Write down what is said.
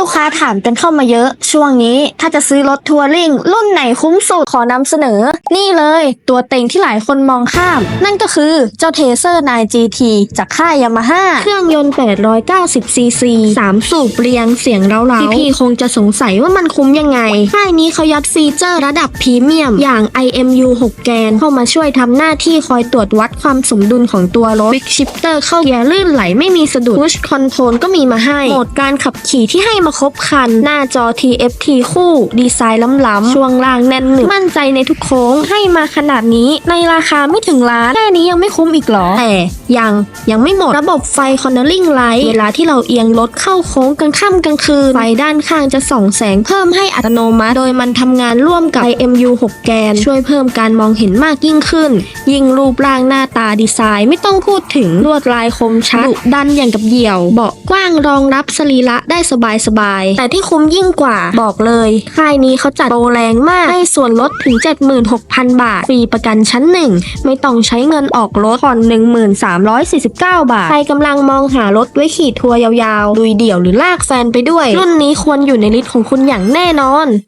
ลูกค้าถามกันเข้ามาเยอะ ช่วงนี้ถ้าจะซื้อรถทัวริงรุ่นไหนคุ้มสุดขอนำเสนอ นี่เลย ตัวเต็งที่หลายคนมองข้าม นั่นก็คือเจ้าเทเซอร์9 GT จากค่ายยามาฮ่าเครื่องยนต์ 890 ซีซี3สูบเรียงเสียงเร้าๆพี่ๆคงจะสงสัยว่ามันคุ้มยังไงค่ายนี้เขายัดฟีเจอร์ระดับพรีเมียม อย่าง IMU 6 แกน เข้ามาช่วยทำหน้าที่คอยตรวจวัดความสมดุลของตัวรถ Quick Shifter เข้าเกียร์ลื่นไหลไม่มีสะดุด Push Control ก็มีมาให้โหมดการขับขี่ที่ให้มาครบคัน หน้าจอ TFT คู่ ดีไซน์ล้ำๆ ช่วงล่างแน่นหนึบมั่นใจในทุกโค้ง ให้มาขนาดนี้ในราคาไม่ถึงล้าน แค่นี้ยังไม่คุ้มอีกเหรอ แต่ยังยังไม่หมด ระบบไฟ Cornering Light เวลาที่เราเอียงรถเข้าโค้งกลางค่ำกลางคืน ไฟด้านข้างจะส่องแสงเพิ่มให้อัตโนมัติ โดยมันทำงานร่วมกับ IMU 6 แกน ช่วยเพิ่มการมองเห็นมากยิ่งขึ้น ยิ่งรูปร่างหน้าตาดีไซน์ไม่ต้องพูดถึงลวดลายคมชัดดุดันอย่างกับเหยี่ยว เบาะ กว้างรองรับสรีระได้สบายๆแต่ที่คุ้มยิ่งกว่าบอกเลยค่ายนี้เขาจัดโปรแรงมากให้ส่วนลดถึง 76,000 บาท ฟรีประกันชั้นหนึ่งไม่ต้องใช้เงินออกรถผ่อน 1349 บาท ใครกำลังมองหารถไว้ขี่ทัวร์ยาวๆลุยเดี่ยวหรือลากแฟนไปด้วย รุ่นนี้ควรอยู่ในลิสต์ของคุณอย่างแน่นอน